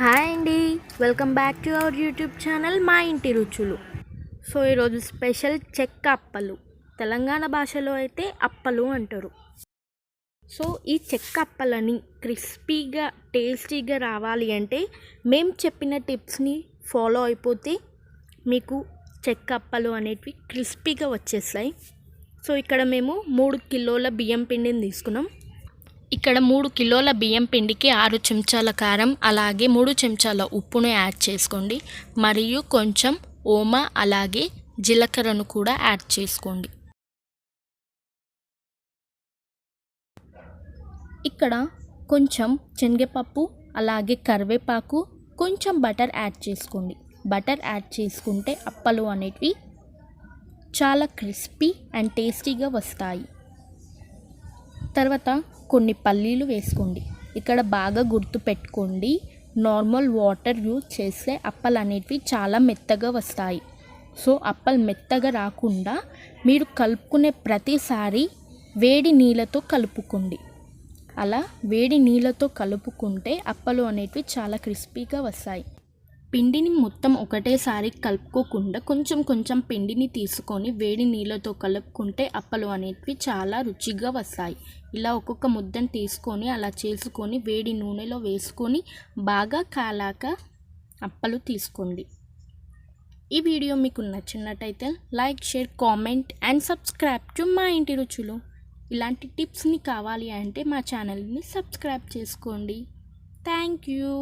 Hi అండి. Welcome back to our YouTube channel మా ఇంటి రుచులు. సో ఈరోజు స్పెషల్ చెక్క అప్పలు. తెలంగాణ భాషలో అయితే అప్పలు అంటారు. సో ఈ చెక్క అప్పలని క్రిస్పీగా టేస్టీగా రావాలి అంటే మేము చెప్పిన టిప్స్ని ఫాలో అయిపోతే మీకు చెక్క అప్పలు అనేటివి క్రిస్పీగా వచ్చేస్తాయి. సో ఇక్కడ మేము మూడు కిలోల బియ్యం పిండిని తీసుకున్నాం. ఇక్కడ మూడు కిలోల బియ్యం పిండికి ఆరు చెంచాల కారం అలాగే మూడు చెంచాల ఉప్పును యాడ్ చేసుకోండి. మరియు కొంచెం ఓమా అలాగే జీలకర్రను కూడా యాడ్ చేసుకోండి. ఇక్కడ కొంచెం శనగపప్పు అలాగే కరివేపాకు కొంచెం బటర్ యాడ్ చేసుకోండి. బటర్ యాడ్ చేసుకుంటే అప్పలు అనేటివి చాలా క్రిస్పీ అండ్ టేస్టీగా వస్తాయి. తర్వాత కొన్ని పల్లీలు వేసుకోండి. ఇక్కడ బాగా గుర్తు పెట్టుకోండి. నార్మల్ వాటర్ యూజ్ చేస్తే అప్పలు అనేటివి చాలా మెత్తగా వస్తాయి. సో అప్పలు మెత్తగా రాకుండా మీరు కలుపుకునే ప్రతిసారి వేడి నీళ్ళతో కలుపుకోండి. అలా వేడి నీళ్ళతో కలుపుకుంటే అప్పలు అనేటివి చాలా క్రిస్పీగా వస్తాయి. పిండిని మొత్తం ఒకటేసారి కలుపుకోకుండా కొంచెం కొంచెం పిండిని తీసుకొని వేడి నీళ్ళతో కలుపుకుంటే అప్పలు అనేటివి చాలా రుచిగా వస్తాయి. ఇలా ఒక్కొక్క ముద్దను తీసుకొని అలా చేసుకొని వేడి నూనెలో వేసుకొని బాగా కాలాక అప్పలు తీసుకోండి. ఈ వీడియో మీకు నచ్చినట్టయితే like share comment and subscribe to మా ఇంటి రుచులు. ఇలాంటి టిప్స్ని కావాలి అంటే మా ఛానల్ని సబ్స్క్రైబ్ చేసుకోండి. Thank you.